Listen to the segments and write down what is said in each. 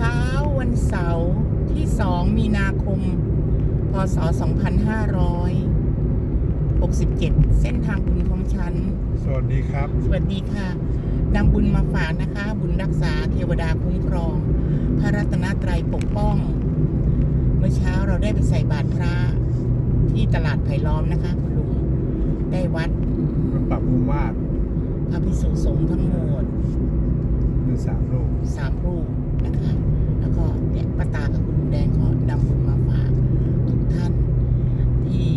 เช้าวันเสาร์ที่ 2 มีนาคม พศ 2567 เส้นทางบุญของฉัน สวัสดีครับ สวัสดีค่ะนำบุญมาฝากนะคะ บุญรักษาเทวดาคุ้มครอง พระรัตนตรัยปกป้อง เมื่อเช้าเราได้ไปใส่บาตรพระที่ตลาดไผ่ล้อมนะคะคุณลุงได้วัดมันปรับปรุงมาตรพระภิกษุสงฆ์ทั้งหมดเป็นสามลูกสามรูป นะคะ แล้วก็เนี่ยป้าตากับคุณลุงแดงขอนำบุญมาฝากทุกท่าน ที่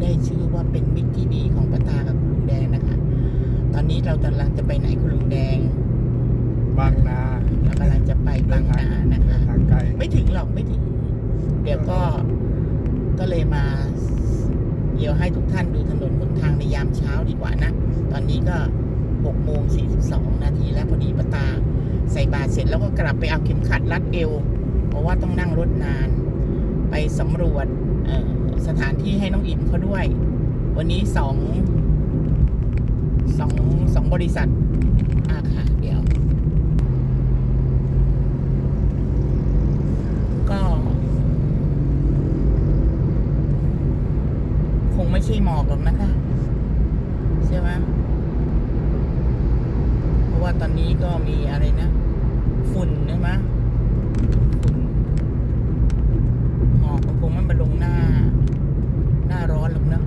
ได้ชื่อว่าเป็นมิตรที่ดีของป้าตากับคุณลุงแดงนะคะ ตอนนี้เรากำลังจะไปไหนคุณลุงแดงบางนาเรากำลังจะไปบางนานะคะ ทางไกลไม่ถึงหรอกไม่ถึง เดี๋ยวก็ก็เลยมาเดี๋ยวให้ทุกท่านดูถนนหนทางในยามเช้าดีกว่านะ ตอนนี้ก็ 6โมง42 นาทีแล้วพอดีปตาใส่บาตรเสร็จแล้วก็กลับไปเอาเข็มขัดรัดเอว เพราะว่าต้องนั่งรถนาน ไปสำรวจสถานที่ให้น้องอินเขาด้วย วันนี้สองสองสองบริษัทอาค่ะเดี๋ยว ก็ คงไม่ใช่หมอกหรอกนะคะ ใช่ไหม ว่าตอนนี้ก็มีอะไรนะ ฝุ่นใช่ไหมฝุ่นหมอกมันคงไม่มาลงหน้า หน้าร้อนหรอกเนอะ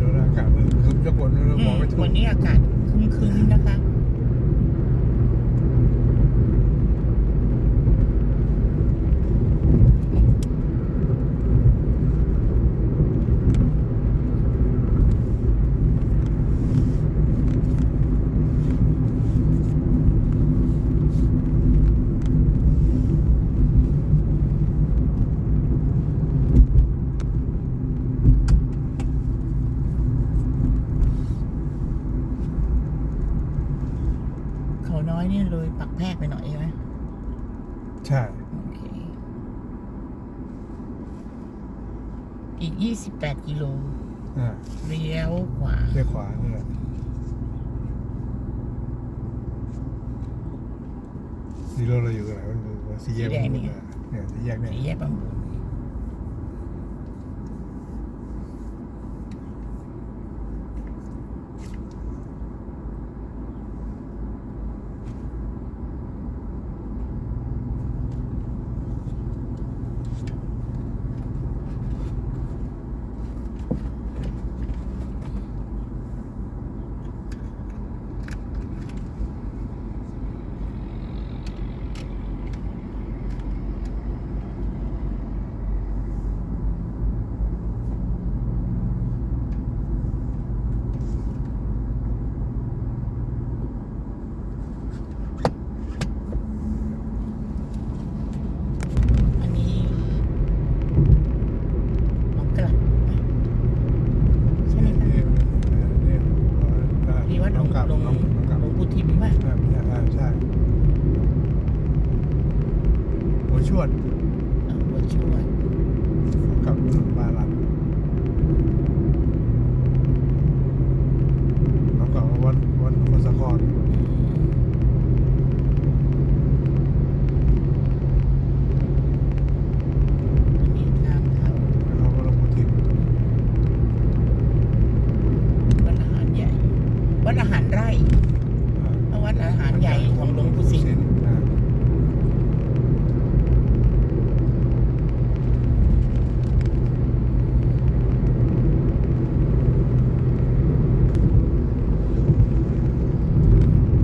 ดูอากาศมันคึมจะกดเรามองไม่ถูกวันนี้อากาศครึ้มๆนะคะ เขาน้อยนี่เลยปักแพรกไปหน่อยใช่ไหม ใช่ โอเค อีก28กิโลอ่าเลี้ยวขวาเลี้ยวขวานี่แหละนี่เราเราอยู่กันไหนมันคือสี่แยกสีแดงนี่เนี่ยสี่แยกเนี่ยสี่แยกบางบุญอันนี้หนองกลับไหมใช่ไหมคะ เนี่ยเนี่ย มีวัดหล น้วองงกลับหลวงน้องน้องกลับหลวงปู่ทิมป่ะอ่าใช่อ่าใช่หัวชวดเออวัดช่วยกลับบ้านหลังน้องกลับวันวันวันสะกอน อันนี้ทางเข้า แล้วเขาก็ลงมาทิ้ง วัดอาหารใหญ่ วัดอาหารไร่แล้ววัดอาหารใหญ่ของหลวงปู่สิมอ่า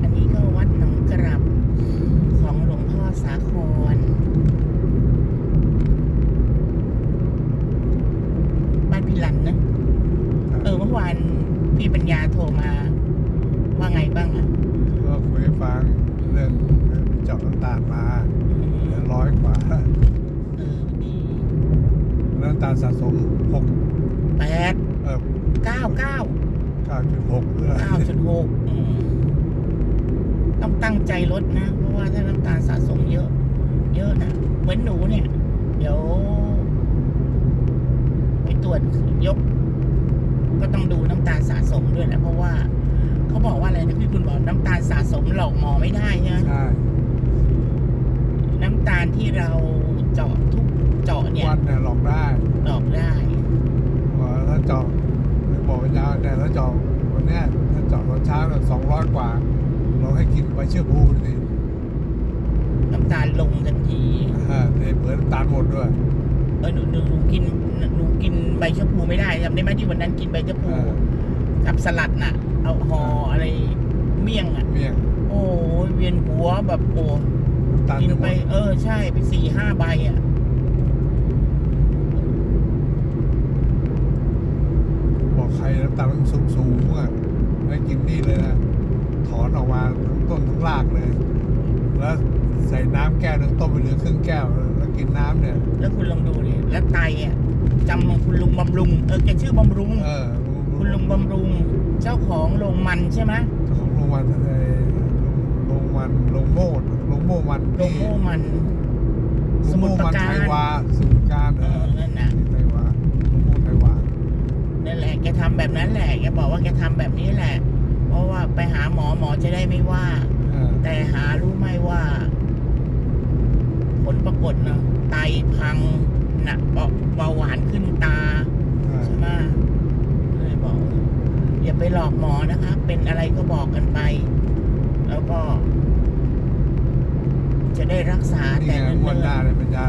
อันนี้ก็วัดหนองกรับของหลวงพ่อสาครบ้านพิลันนะเออเมื่อวานพี่ปัญญาโทรมา ว่าไงบ้างอะก็คุยให้ฟังเรื่องเจาะน้ำตาลมาเหลือร้อยกว่าเออดีน้ำตาลสะสมหกแปดเออเก้าเก้าเก้าจุดหกเออเก้าจุดหกต้องตั้งใจลดนะ เพราะว่าถ้าน้ำตาลสะสมเยอะ เยอะนะเหมือนหนูเนี่ย เดี๋ยว ไปตรวจยก ก็ต้องดูน้ำตาลสะสมด้วยนะเพราะว่า เขาบอกว่าอะไรนะพี่คุณบอกน้ำตาลสะสมหลอกหมอไม่ได้ใช่ไหมใช่น้ำตาลที่เราเจาะทุกเจาะเนี่ยวันเนี่ยหลอกได้ดอกได้ว่าถ้าเจาะบอกว่ายาวเนี่ยถ้าเจาะวันเนี้ยถ้าเจาะตอนเช้าเนี่ยสองร้อยกว่า เราให้กินใบเชื่อพูดิน้ำตาลลงทันทีอ่าเทเหมือนน้ำตาลหมดด้วย เออหนูหนูหนูกินหนูกินใบชะพูไม่ได้จำได้ไหมที่วันนั้นกินใบชะพูเออ กับสลัดน่ะ เอาห่ออะไรเมี่ยงอะ เมี่ยงโอ้ยเวียนหัวแบบโอ้น้ำตาลกินจะหมไปดเออ ใช่ไปสี่ห้าใบอะบอกใครน้ำตาลมันสูงสูงๆอะให้กินนี่เลยนะ ถอนออกมาทั้งต้นทั้งรากเลย แล้วใส่น้ำแก้วหนึ่งต้มไปเหลือครึ่งแก้ว แล้วกินน้ำเนี่ย แล้วคุณลองดูดิแล้วไตอะจำคุณลุงบำรุง เออแกชื่อบำรุง เออ คุณลุงบำรุงเจ้าของโรงมันใช่ไหมของโรงวันไอ้โรงวันโรงโม่โรงโม่มันโรงโม่มัน สมุทรปราการไทยวาสมุทรปราการเอเอออนั่นน่ะไทยวาโรงโม่ไทยวานั่นแหละแกทำแบบนั้นแหละแกบอกว่าแกทำแบบนี้แหละ เพราะว่าไปหาหมอหมอจะได้ไม่ว่าเออแต่หารู้ไหมว่า ผลปรากฏนะไตพังหนักเบาเบาหวานขึ้นตา เออ ใช่ไหมเลยบอกเอ ออย่าไปหลอกหมอนะคะ เป็นอะไรก็บอกกันไป แล้วก็ จะได้รักษานี่แต่ไงเนิ่งวันหน้านเนี่ยเป็นยา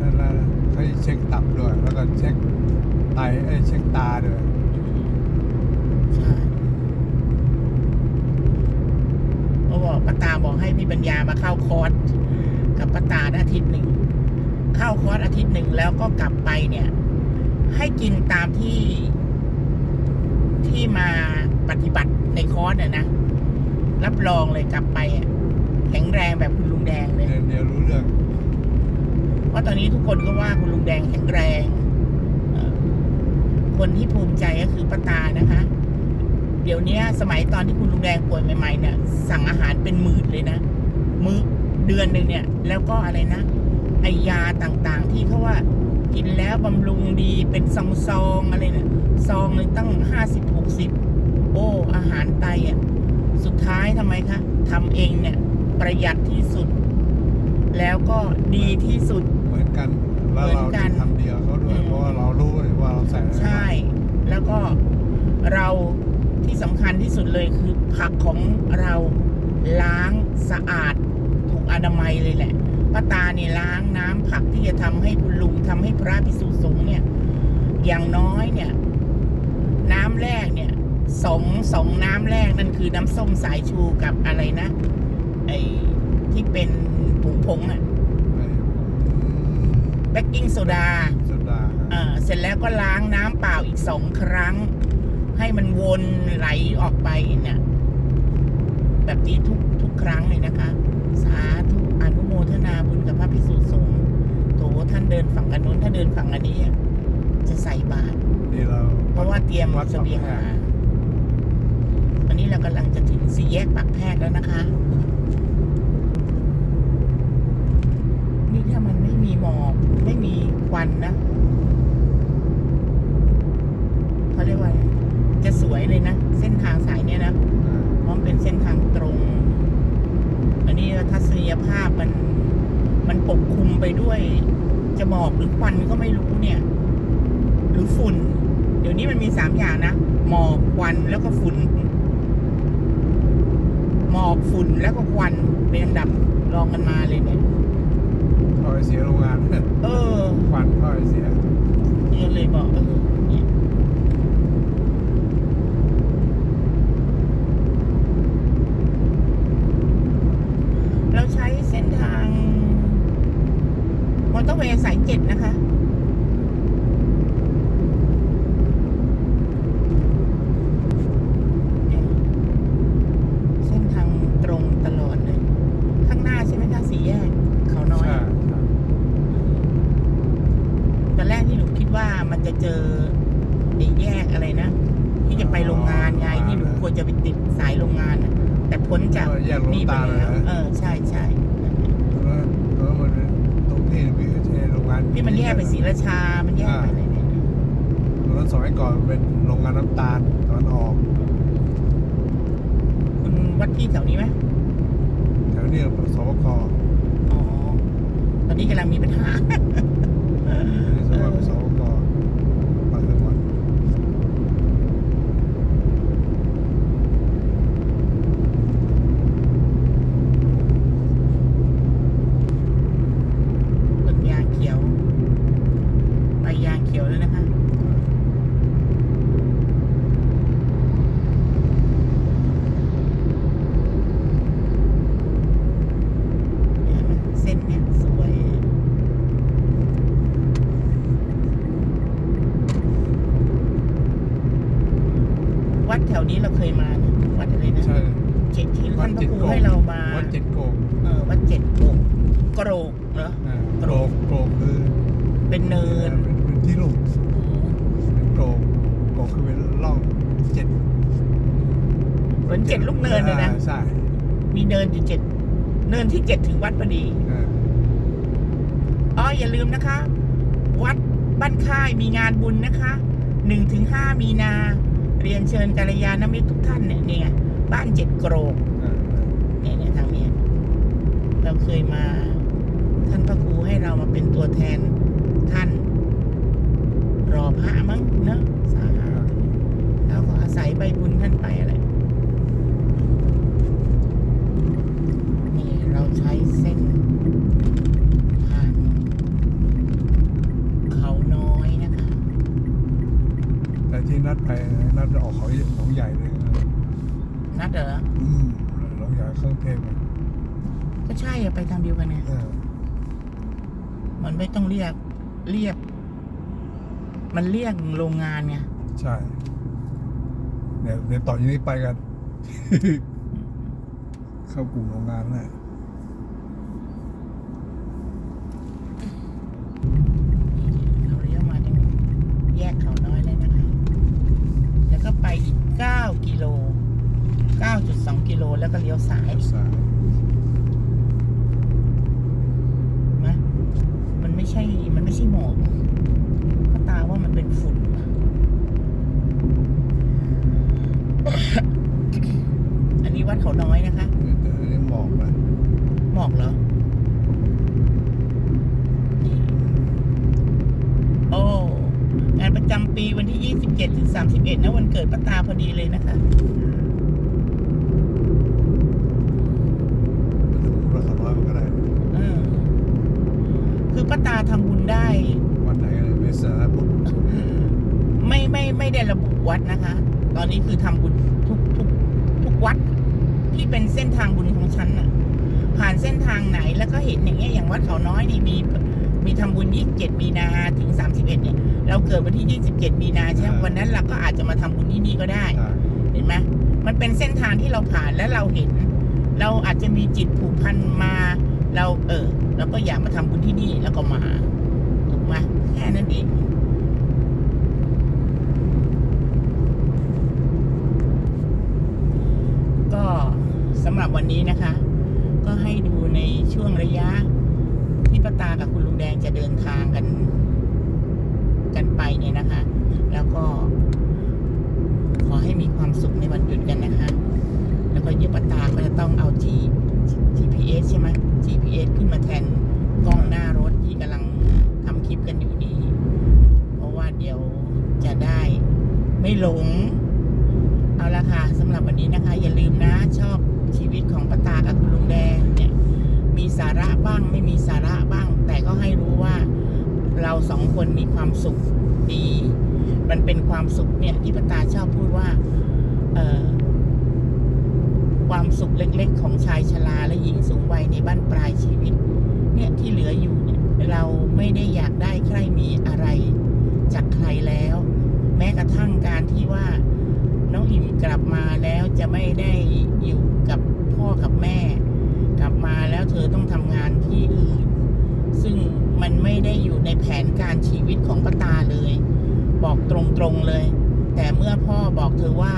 นั่นแล้วเขาเช็คตับด้วย แล้วก็เช็คไตไอ้ยเช็คตาด้วยๆใช่เขาบอกป้าตาบอกให้พี่ปัญญามาเข้าคอร์สกับป้าตาอาทิตย์หนึ่ง เข้าคอร์สอาทิตย์หนึ่งแล้วก็กลับไปเนี่ย ให้กินตามที่ ที่มาปฏิบัติในคอร์สเนี่ยนะ รับรองเลยกลับไปอะแข็งแรงแบบคุณลุงแดงเลย เดี๋ยวเดี๋ยวรู้เรื่องเพราะตอนนี้ทุกคนก็ว่าคุณลุงแดงแข็งแรงเอ่อคนที่ภูมิใจก็คือป้าตานะคะ เดี๋ยวเนี้ยสมัยตอนที่คุณลุงแดงป่วยใหม่ๆเนี่ยสั่งอาหารเป็นหมื่นเลยนะ มื้อเดือนหนึ่งเนี่ย แล้วก็อะไรนะไอยาต่างๆ ที่เขาว่า กินแล้วบำรุงดีเป็นซองซองๆอะไรเนี่ยซองเลยตั้งห้าสิบหกสิบโอ้อาหารไตอะสุดท้ายทำไมคะทำเองเนี่ย ประหยัดที่สุด แล้วก็ดีที่สุด เหมือนกัน แล้วเหมืเราอนกันทำเดียวเขาด้วยอืมเพราะว่าเรารู้เลยว่าเราใส่อะไรใช่ แล้วก็เราที่สำคัญที่สุดเลยคือผักของเราล้างสะอาดถูกอนามัยเลยแหละ ป้าตาเนี่ยล้างน้ำผักที่จะทำให้คุณลุงทำให้พระพิสุสงฆ์เนี่ย อย่างน้อยเนี่ย น้ำแรกเนี่ยสองสองน้ำแรกนั่นคือน้ำส้มสายชูกับอะไรนะไอ้ที่เป็นผงผงๆอะไอ้เบกกิ้งโซดาโซดาอ่าเสร็จแล้วก็ล้างน้ำเปล่าอีกสองครั้ง ให้มันวนไหลออกไปเนี่ย แบบนี้ทุกทุกครั้งเลยนะคะ สาธุอนุโม ทนาบุญกับพระพิสุสงฆ์โถท่านเดินฝั่งกันนู้นถ้าเดินฝั่งอันนี้อะจะใส่บาตรนี่เราเพราะว่าเตรียมวัดเสบียงปากมาแพรกวันนี้เรากำลังจะถึงสี่แยกปากแพรกแล้วนะคะ นี่ถ้ามันไม่มีหมอกไม่มีควันนะเขาเรียกว่าอะไรจะสวยเลยนะ เส้นทางสายเนี้ยนะเพราะมันเป็นเส้นทางตรง อันนี้ทัศนียภาพมัน มันปกคลุมไปด้วย จะหมอกหรือควันก็ไม่รู้เนี่ย หรือฝุ่น เดี๋ยวนี้มันมีสามอย่างนะ หมอกควันแล้วก็ฝุ่น หมอกฝุ่นแล้วก็ควันเป็นอันดับรองกันมาเลยเนี่ยท่อไอเสียโรงงาน เออ ควันท่อไอเสียนี่ก็เลยบอกเออเนี่ยเราใช้เส้นทางมอเตอร์เวย์สายเจ็ดนะคะ เนี่ยเส้นทางตรงตลอดเลย ข้างหน้าใช่ไหมคะสีแยก เขาน้อย ใช่ใช่ ตอนแรกที่หนูคิดว่ามันจะเจอไอ้แยกอะไรนะ ที่จะไปโรงงานไงที่หนูควรจะไปติดสายโรงงานน่ะแต่พ้นจาก เออแยกโรง นี่ไป ตาลเลย แล้ว นะ เออใช่ใช่ แล้วแล้วมันตรงที่มีโรงงาน ที่มันแยกไปศรีราชา มันแยกไปอะไรเนี่ยแล้วสมัยก่อนเป็นโรงงานน้ำตาลตอนออกคุณวัดที่แถวนี้ไหมแถวนี้สปกอ๋ออนนี้กำลังมีปัญหาสมัครสวกไปกันหมด ต้นยางเขียวใบยางเขียวแล้วนะคะ เนี่ยมันเส้นเนี่ยสวย วัดแถวนี้เราเคยมานะวัดอะไรนะ ใช่ เจ็ดที่ วั ท่า ด นพ เจ็ ระ ด ครู โกก ให้เรามา วัดเจ็ดโกก เออวัดเจ็ดโกกก รกเหรออ่าโกรกโกรกคือเป็นเนินเป็นเป็นที่ลุ่มเป็นโกรกโกรกคือเป็นร่องเจ็ดเหมือนเจ็ดลูกเนินเลยนะ อ่าใช่มีเนินอยู่เจ็ดเนินที่เจ็ดถึงวัดพอดี อ่าอ๋ออย่าลืมนะคะ วัดบ้านค่ายมีงานบุญนะคะหนึ่งถึงห้ามีนา เรียนเชิญกัลยาณมิตรทุกท่านเนี่ยเนี่ย บ้านเจ็ดโกรก อ่าเนี่ยเนี่ยทางเนี้ยเราเคยมา ท่านพระครูให้ เรามาเป็นตัวแทนท่าน รอพระมั้งเนอะสาธุอ่าเราก็อาศัยใบบุญท่านไปอะไรนี่เราใช้เส้นทางเขาน้อยนะคะ แต่ที่นัดไปนัดออกเขาหนองใหญ่เลยนะนัดเหรออืมหนองใหญ่เครื่องเทพอะก็ใช่อะไปทางเดียวกันเนี่ยเออ มันไม่ต้องเรียกเรียก มันเรียกโรงงานไงใช่เดี๋ยวเดี๋ยวต่อจากนี้ไปกัน เข้ากลุ่มโรงงานแน่ราเลี้ยวมาถึงแยกเขาน้อยแล้วนะคะ แล้วก็ไปอีก 9 กิโล 9.2 กิโลแล้วก็เลี้ยวซ้าย สาย นะมันไม่ใช่ มันไม่ใช่หมอกก็ตาว่ามันเป็นฝุ่นว่ะ อันนี้วัดเขาน้อยนะคะ แต่อันนี้หมอกนะ หมอกเหรอนี่โอ้ งานประจำปีวันที่ 27ถึง31 นะ วันเกิดป้าตาพอดีเลยนะคะ มันถึงราคาร้อยมันก็ได้ เออ คือป้าตาทำบุญได้ วันไหนอะไรไม่สาระพุทธไม่ไม่ไม่ได้ระบุวัดนะคะ ตอนนี้คือทำบุญทุกทุกทุกวัด ที่เป็นเส้นทางบุญของฉันน่ะ ผ่านเส้นทางไหนแล้วก็เห็นอย่างเงี้ยอย่างวัดเขาน้อยนี่มีมีทำบุญ 27 มีนาถึง 31 เนี่ย เราเกิดวันที่ 27 มีนาใช่ไหมวันนั้นเราก็อาจจะมาทำบุญที่นี่ก็ได้ใช่เห็นไหมมันเป็นเส้นทางที่เราผ่านและเราเห็น เราอาจจะมีจิตผูกพันมา เราเออเราก็อยากมาทำบุญที่นี่แล้วก็มาถูกไหมแค่นั้นเองก็สำหรับวันนี้นะคะ ก็ให้ดูในช่วงระยะที่ป้าตากับคุณลุงแดงจะเดินทางกัน กันไปเนี่ยนะคะ แล้วก็ ขอให้มีความสุขในวันหยุดกันนะคะ แล้วก็เดี๋ยป้าตาก็จะต้องเอา G GPS ใช่ไหม GPS ขึ้นมาแทนกล้องหน้ารถที่กำลังทำคลิปกันอยู่นี่เพราะว่าเดี๋ยวจะได้ไม่หลง เอาละค่ะสำหรับวันนี้นะคะ อย่าลืมนะชอบชีวิตของป้าตากับคุณลุงแดงเนี่ย มีสาระบ้างไม่มีสาระบ้าง แต่ก็ให้รู้ว่าเราสองคนมีความสุขดี มันเป็นความสุขเนี่ยที่ป้าตาชอบพูดว่า เอ่อ ความสุขเล็กๆ ของชายชราและหญิงสูงวัยในบ้านปลายชีวิต เนี่ยที่เหลืออยู่เนี่ยเราไม่ได้อยากได้ใครมีอะไร จากใครแล้ว แม้กระทั่งการที่ว่าน้องอิ่มกลับมาแล้วจะไม่ได้อยู่กับพ่อกับแม่ กลับมาแล้วเธอต้องทำงานที่อื่น ซึ่งมันไม่ได้อยู่ในแผนการชีวิตของป้าตาเลย บอกตรงๆเลย แต่เมื่อพ่อบอกเธอว่า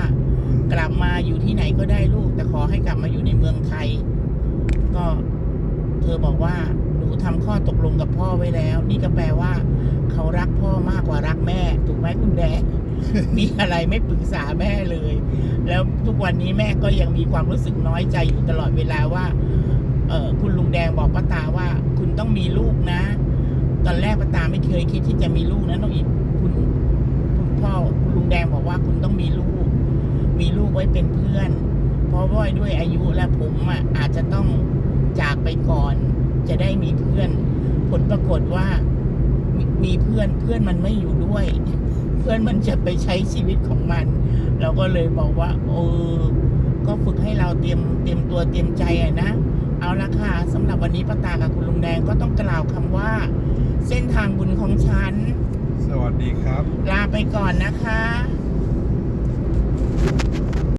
กลับมาอยู่ที่ไหนก็ได้ลูก ในเมืองไทย ก็เธอบอกว่าหนูทำข้อตกลงกับพ่อไว้แล้ว นี่ก็แปลว่า เขารักพ่อมากกว่ารักแม่ ถูกไหมคุณแดงมีอะไรไม่ปรึกษาแม่เลย แล้วทุกวันนี้แม่ก็ยังมีความรู้สึกน้อยใจอยู่ตลอดเวลาว่าเออคุณลุงแดงบอกป้าตาว่า คุณต้องมีลูกนะ ตอนแรกป้าตาไม่เคยคิดที่จะมีลูกนะน้องอิดคุณคุณพ่อคุณลุงแดงบอกว่าคุณต้องมีลูก มีลูกไว้เป็นเพื่อน เพราะว่าด้วยอายุและผมอะอาจจะต้องจากไปก่อน จะได้มีเพื่อน ผลปรากฏว่ามีมีเพื่อนเพื่อนมันไม่อยู่ด้วย เพื่อนมันจะไปใช้ชีวิตของมัน เราก็เลยบอกว่าเออก็ฝึกให้เราเตรียมเตรียมตัวเตรียมใจอะนะ เอาละค่ะสำหรับวันนี้ป้าตากับคุณลุงแดงก็ต้องกล่าวคำว่า เส้นทางบุญของฉัน สวัสดีครับ ลาไปก่อนนะคะ